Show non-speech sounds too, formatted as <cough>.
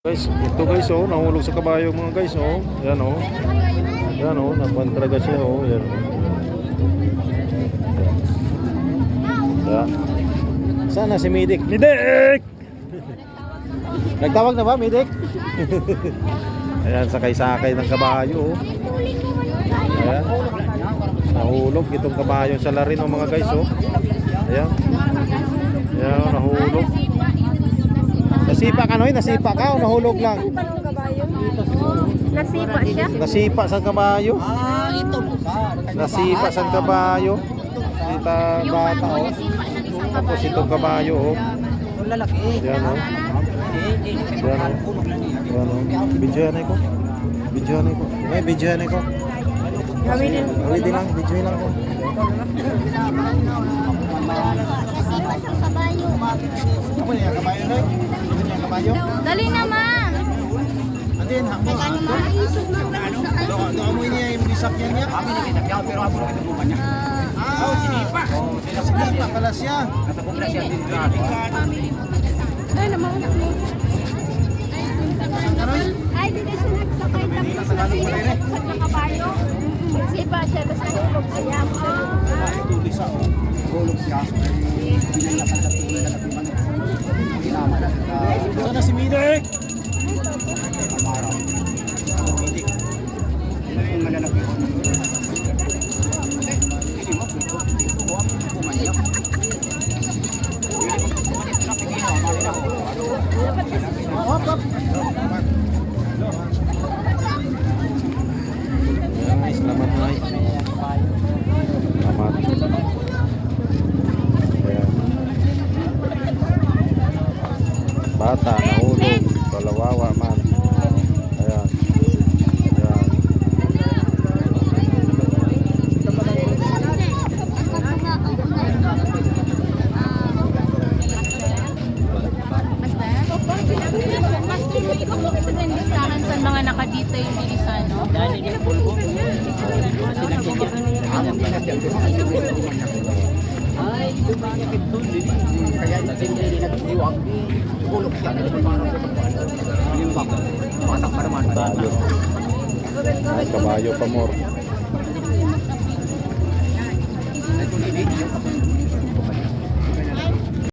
Guys, ito guys oh, nahulog sa kabayo mga guys oh. Yan oh. Yan oh, napantraga siya oh. Yan. Yan. Sana si Midik. Midik! <laughs> Nagtawag na ba, Midik? <laughs> Ayan, sakay-sakay ng kabayo oh. Ayan. Nahulog itong kabayo sa larin oh, mga guys oh. Ayan. Ayan, nahulog. Nasipa ka, Noy? Nasipa ka o nahulog lang? Nasipa siya. Nasipa sa kabayo? Ah, ito po sa. Nasipa sa kabayo? Kita bata oh. Nasipa siya isang Tapos itong kabayo oh. Yung lalaki. Yan oh. Hindi. Yan oh. Niya. Yan oh. Bidyohan ko. Bidyohan ko. May bidyohan ko. Kami din. Ready lang, bidyohan lang ko. Nasipa sa kabayo. Ako niya, kabayo. Ano kabayo? Dali naman. Atin, hako. Ano maisog na Doon, mo niya yung disapyan niya. Kami nakita niya, pero ako nakita mo niya. Ah, oh, sinipa. Oh, sinipa pala siya. Nasa pula siya din grabe. Ay, naman. Ay, hindi siya nagsakay tapos kabayo. Nasipa siya, tapos nahulog siya. Tulis ako. Gulog siya. Binanyakan Bata, nahulog. Kalawawa man. Ayan. Ayan. mga nakadetail dito sa ano. Ay, lumanyak ito. Kaya hindi nagdiwag. Gulog siya. Yung bak. Patak pa naman. Kabayo. Ay, kabayo pa more.